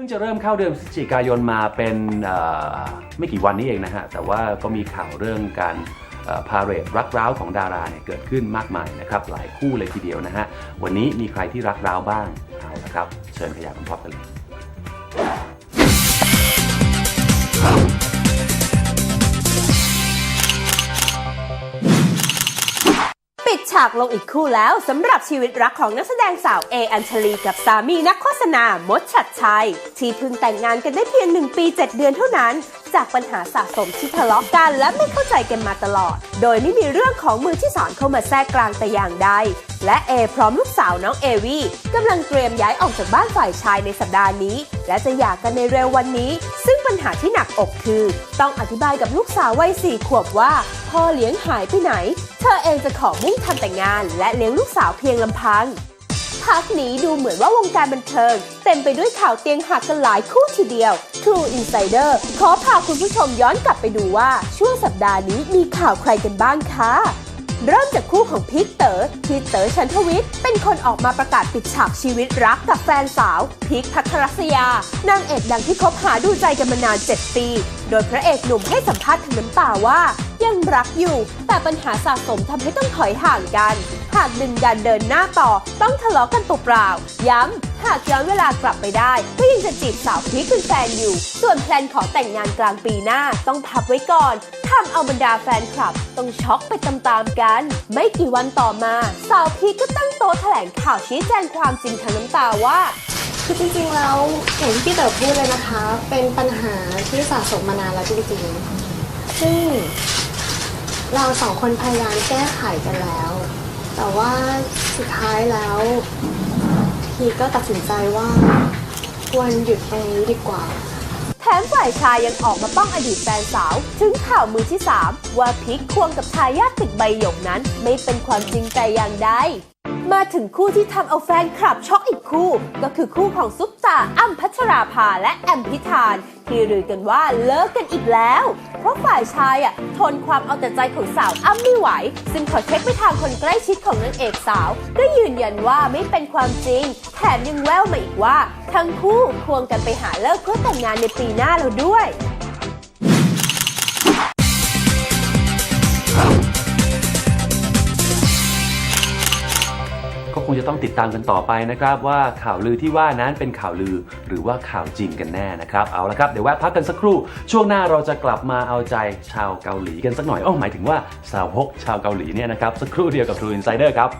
พิ่งจะเริ่มเข้าเดือนพฤศจิกายนมาเป็นไม่กี่วันนี้เองนะฮะ แต่ว่าก็มีข่าวเรื่องการพาเรดรักร้าวของดาราเนี่ยเกิดขึ้นมากมายนะครับหลายคู่เลยทีเดียวนะฮะ วันนี้มีใครที่รักร้าวบ้างเอาละครับ เชิญขยายพร้อมกันเลยากลงอีกคู่แล้วสำหรับชีวิตรักของนักแสดงสาวเออัญชลีกับสามีนักโฆษณามดชัดชัย ที่เพิ่งแต่งงานกันได้เพียง 1 ปี 7 เดือนเท่านั้นจากปัญหาสะสมที่ทะเลาะกัน และไม่เข้าใจกันมาตลอด โดยไม่มีเรื่องของมือที่สามเข้ามาแทรกกลางแต่อย่างใด และเอพร้อมลูกสาวน้องเอวีกำลังเตรียมย้ายออกจากบ้านฝ่ายชายในสัปดาห์นี้ และจะหย่ากันในเร็ววันนี้ ซึ่งปัญหาที่หนักอกคือ ต้องอธิบายกับลูกสาววัยสี่ขวบว่าพ่อเลี้ยงหายไปไหน เธอเองจะขอมุ่งทำแต่งงาน และเลี้ยงลูกสาวเพียงลำพังพักนี้ดูเหมือนว่าวงการบันเทิง เต็มไปด้วยข่าวเตียงหักกันหลายคู่ทีเดียว True Insider ขอพาคุณผู้ชมย้อนกลับไปดูว่าช่วงสัปดาห์นี้มีข่าวใครกันบ้างคะเริ่มจากคู่ของพิกเตอ๋อพีคเตอ๋อชันทวิทย์เป็นคนออกมาประกาศปิดฉากชีวิตรักกับแฟนสาวพิกพัทรศยา นางเอกดังที่คบหาดูใจกันมานาน 7 ปี โดยพระเอกหนุ่มให้สัมภาษณ์ทั้งน้ำตาว่า ยังรักอยู่ แต่ปัญหาสะสมทำให้ต้องถอยห่างกัน หากดึงดันเดินหน้าต่อ ต้องทะเลาะกันเปล่าๆย้ำหากย้อนเวลากลับไปได้ ก็ยังจะจีบสาวพีคเป็นแฟนอยู่ ส่วนแพลนขอแต่งงานกลางปีหน้าต้องพับไว้ก่อนทำเอาบรรดาแฟนคลับ ต้องช็อกไปตามๆกัน ไม่กี่วันต่อมา สาวพีคก็ตั้งโต๊ะแถลงข่าวชี้แจงความจริงทั้งน้ำตาว่าคือจริงๆแล้วอย่างที่พี่เต๋อพูดเลยนะคะ เป็นปัญหาที่สะสมมานานแล้วจริงๆ ซึ่ง เราสองคนพยายามแก้ไขกันแล้ว แต่ว่าสุดท้ายแล้ว พีก็ตัดสินใจว่า ควรหยุดตรงนี้ดีกว่า แถมฝ่ายชายยังออกมาป้องอดีตแฟนสาว ถึงข่าวมือที่ 3 ว่าพิกควงกับทายาทตึกใบหยกนั้น ไม่เป็นความจริงแต่อย่างใดมาถึงคู่ที่ทำเอาแฟนคลับช็อกอีกคู่ ก็คือคู่ของซุปตาอ้ำพัชราภาและแอมพิธาน ที่ลือกันว่าเลิกกันอีกแล้ว เพราะฝ่ายชายอะทนความเอาแต่ใจของสาวอ้ำไม่ไหว ซึ่งขอเช็คไปทางคนใกล้ชิดของนางเอกสาว ก็ยืนยันว่าไม่เป็นความจริง แถมยังแววมาอีกว่า ทั้งคู่ควงกันไปหาเลิกเพื่อแต่งงานในปีหน้าแล้วด้วย งจะต้องติดตามกันต่อไปนะครับ ว่าข่าวลือที่ว่านั้นเป็นข่าวลือหรือว่าข่าวจริงกันแน่นะครับเอาละครับเดี๋ยวแวะพักกันสักครู่ ช่วงหน้าเราจะกลับมาเอาใจชาวเกาหลีกันสักหน่อยอ้อหมายถึงว่าสาวกชาวเกาหลีเนี่ยนะครับสักครู่เดียวกับ True Insider ครับ